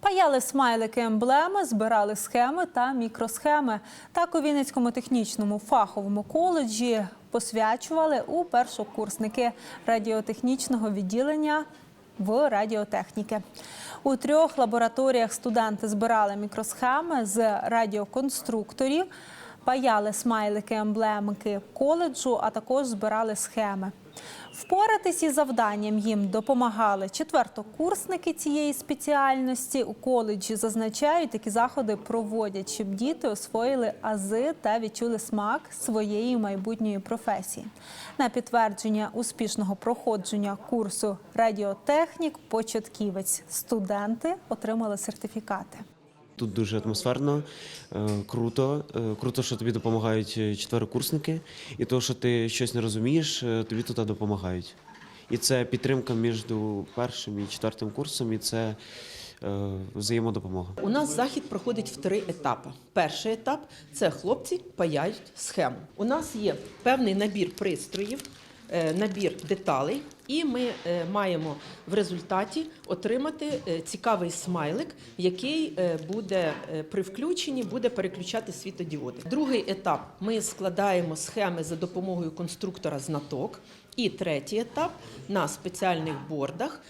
Паяли смайлики емблеми, збирали схеми та мікросхеми. Так у Вінницькому технічному фаховому коледжі посвячували у першокурсники радіотехнічного відділення в радіотехніки. У трьох лабораторіях студенти збирали мікросхеми з радіоконструкторів, паяли смайлики емблемки коледжу, а також збирали схеми. Впоратись із завданням їм допомагали четвертокурсники цієї спеціальності. У коледжі зазначають, такі заходи проводять, щоб діти освоїли ази та відчули смак своєї майбутньої професії. На підтвердження успішного проходження курсу радіотехнік початківець студенти отримали сертифікати. Тут дуже атмосферно, е, круто. Е, Круто, що тобі допомагають е, четверокурсники, і то, що ти щось не розумієш, тобі туди допомагають. І це підтримка між першим і четвертим курсом, і це взаємодопомога. У нас захід проходить в три етапи. Перший етап це хлопці паяють схему. У нас є певний набір пристроїв, набір деталей, і ми е, маємо в результаті отримати е, цікавий смайлик, який е, буде при включенні буде переключати світодіоди. Другий етап ми складаємо схеми за допомогою конструктора знаток. І третій етап на спеціальних бордах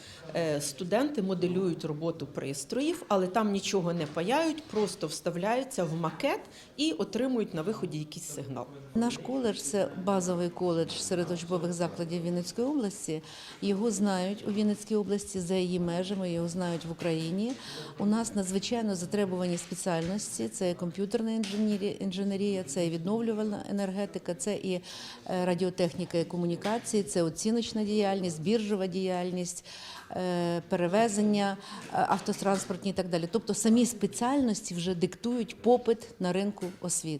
студенти моделюють роботу пристроїв, але там нічого не паяють, просто вставляються в макет і отримують на виході якийсь сигнал. Наш коледж це базовий коледж серед учбових закладів Вінницької області. Його знають у Вінницькій області за її межами, його знають в Україні. У нас надзвичайно затребувані спеціальності: це комп'ютерна інженерія- це відновлювальна енергетика, це і е, радіотехніка і комунікації, це оціночна діяльність, біржова діяльність, е, перевезення е, автотранспортні і так далі. Тобто самі спеціальності вже диктують попит на ринку освіти.